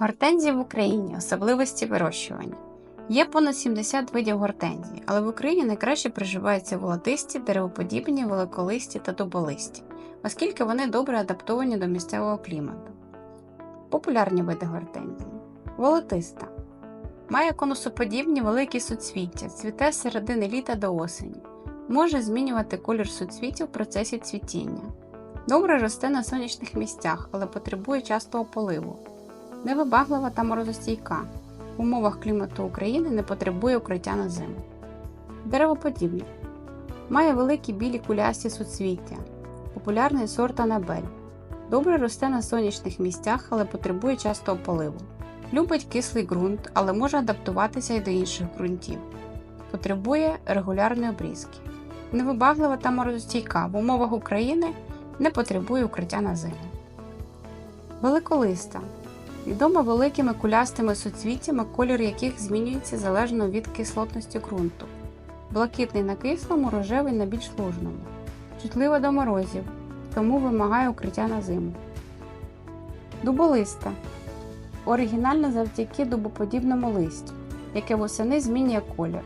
Гортензії в Україні особливості вирощування. Є понад 70 видів гортензій, але в Україні найкраще приживаються волотисті, деревоподібні, великолисті та дуболисті, оскільки вони добре адаптовані до місцевого клімату. Популярні види гортензії. Волотиста. Має конусоподібні великі суцвіття, цвіте з середини літа до осені. Може змінювати колір суцвіття в процесі цвітіння. Добре росте на сонячних місцях, але потребує частого поливу. Невибаглива та морозостійка. В умовах клімату України не потребує укриття на зиму. Деревоподібні. Має великі білі кулясті суцвіття. Популярний сорт Анабель. Добре росте на сонячних місцях, але потребує частого поливу. Любить кислий ґрунт, але може адаптуватися й до інших ґрунтів. Потребує регулярної обрізки. Невибаглива та морозостійка. В умовах України не потребує укриття на зиму. Великолиста. Відома великими кулястими суцвіттями, колір яких змінюється залежно від кислотності ґрунту. Блакитний на кислому, рожевий на більш лужному. Чутлива до морозів, тому вимагає укриття на зиму. Дуболиста. Оригінальна завдяки дубоподібному листю, яке восени змінює колір.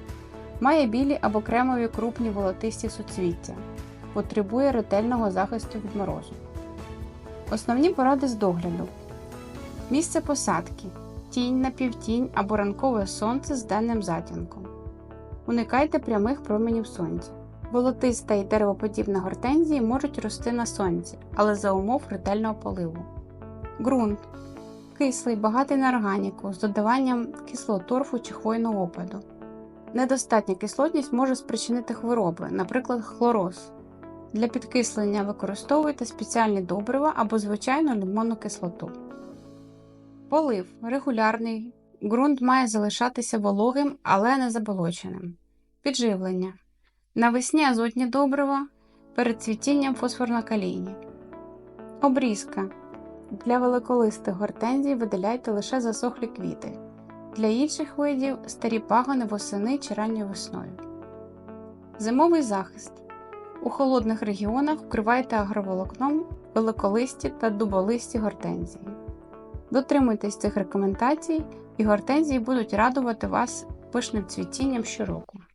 Має білі або кремові крупні волотисті суцвіття. Потребує ретельного захисту від морозу. Основні поради з догляду. Місце посадки. Тінь на півтінь або ранкове сонце з денним затінком. Уникайте прямих променів сонця. Волотиста і деревоподібна гортензії можуть рости на сонці, але за умов ретельного поливу. Ґрунт. Кислий, багатий на органіку з додаванням кислого торфу чи хвойного опаду. Недостатня кислотність може спричинити хвороби, наприклад, хлороз. Для підкислення використовуйте спеціальні добрива або звичайну лимонну кислоту. Полив регулярний. Ґрунт має залишатися вологим, але не заболоченим. Підживлення. Навесні азотні добрива. Перед цвітінням фосфорно-калійні. Обрізка. Для великолистих гортензій видаляйте лише засохлі квіти. Для інших видів старі пагони восени чи ранньою весною. Зимовий захист. У холодних регіонах вкривайте агроволокном великолисті та дуболисті гортензії. Дотримуйтесь цих рекомендацій, і гортензії будуть радувати вас пишним цвітінням щороку.